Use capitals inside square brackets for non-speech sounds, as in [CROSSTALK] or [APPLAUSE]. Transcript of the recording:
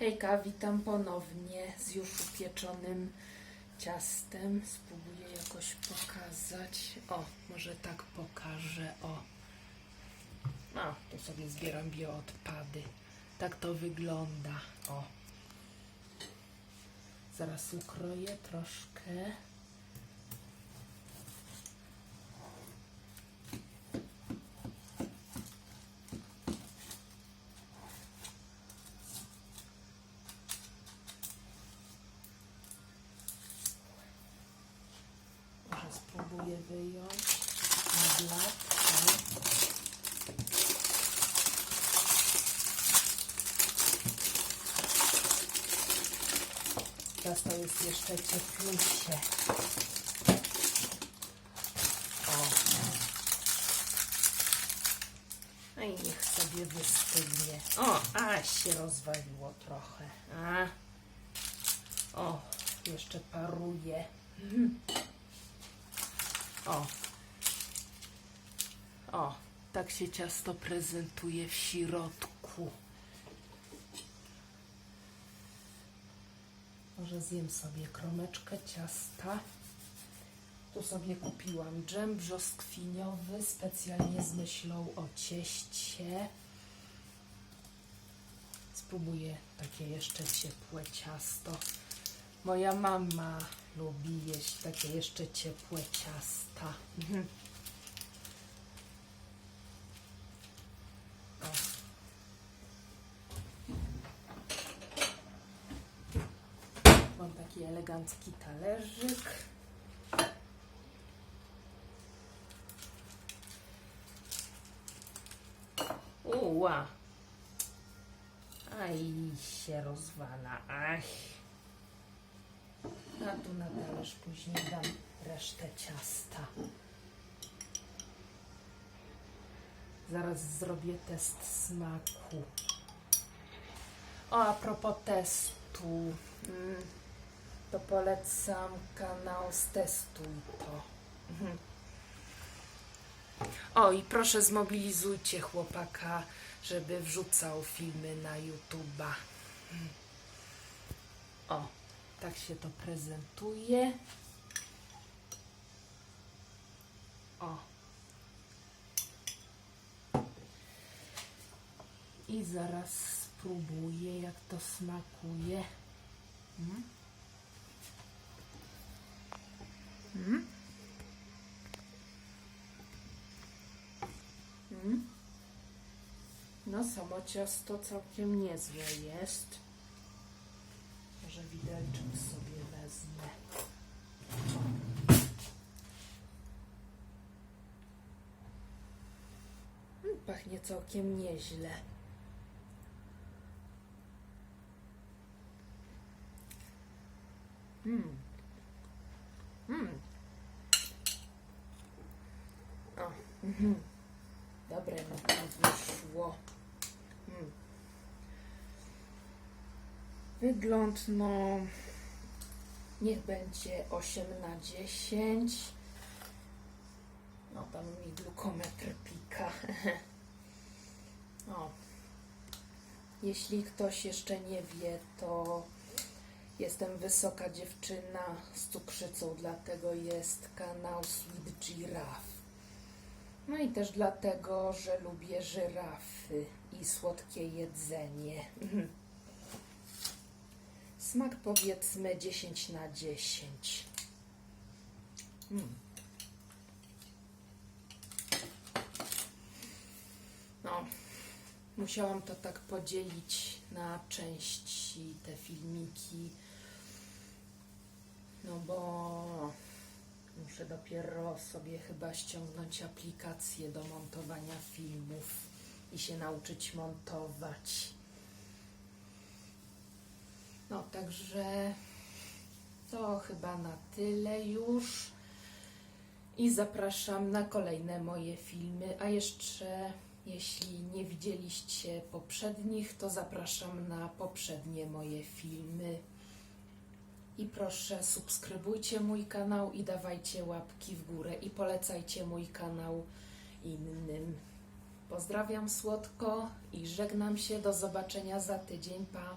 Hejka, witam ponownie z już upieczonym ciastem. Spróbuję jakoś pokazać. O, może tak pokażę. O. A, tu sobie zbieram bioodpady. Tak to wygląda. O. Zaraz ukroję troszkę. Może spróbuję wyjąć na blatkę. Jest jeszcze cieplusie. O. No i niech sobie wystygnie. O, a się rozwaliło trochę. A. O, jeszcze paruje. Mhm. O. O, tak się ciasto prezentuje w środku. Może zjem sobie kromeczkę ciasta. Tu sobie kupiłam dżem brzoskwiniowy specjalnie z myślą o cieście. Spróbuję takie jeszcze ciepłe ciasto. Moja mama lubi jeść takie jeszcze ciepłe ciasta. Mhm. Mam taki elegancki talerzyk. Uła. Aj, się rozwala. Ach. Na talerz później dam resztę ciasta. Zaraz zrobię test smaku. O, a propos testu, mm, to polecam kanał Stestuj to. Mhm. O, i proszę zmobilizujcie chłopaka, żeby wrzucał filmy na YouTube'a. Mm. O, tak się to prezentuje. O. I zaraz spróbuję, jak to smakuje. Mm. Mm. Mm. No, samo ciasto całkiem niezłe jest. Może widelczyk sobie wezmę. Mm, Pachnie całkiem nieźle. Mm. Mm. O, mhm. Dobre no to wyszło. Mm. Wygląd no niech będzie 8 na 10. No tam mi glukometr pika. [LAUGHS] o. Jeśli ktoś jeszcze nie wie, to jestem wysoka dziewczyna z cukrzycą, dlatego jest kanał Sweet Giraffe. No i też dlatego, że lubię żyrafy i słodkie jedzenie. [LAUGHS] Smak powiedzmy 10 na 10. Mm. No, musiałam to tak podzielić na części te filmiki. No bo muszę dopiero sobie chyba ściągnąć aplikację do montowania filmów i się nauczyć montować. No, także to chyba na tyle już. I zapraszam na kolejne moje filmy. A jeszcze, jeśli nie widzieliście poprzednich, to zapraszam na poprzednie moje filmy. I proszę, subskrybujcie mój kanał i dawajcie łapki w górę i polecajcie mój kanał innym. Pozdrawiam słodko i żegnam się. Do zobaczenia za tydzień. Pa!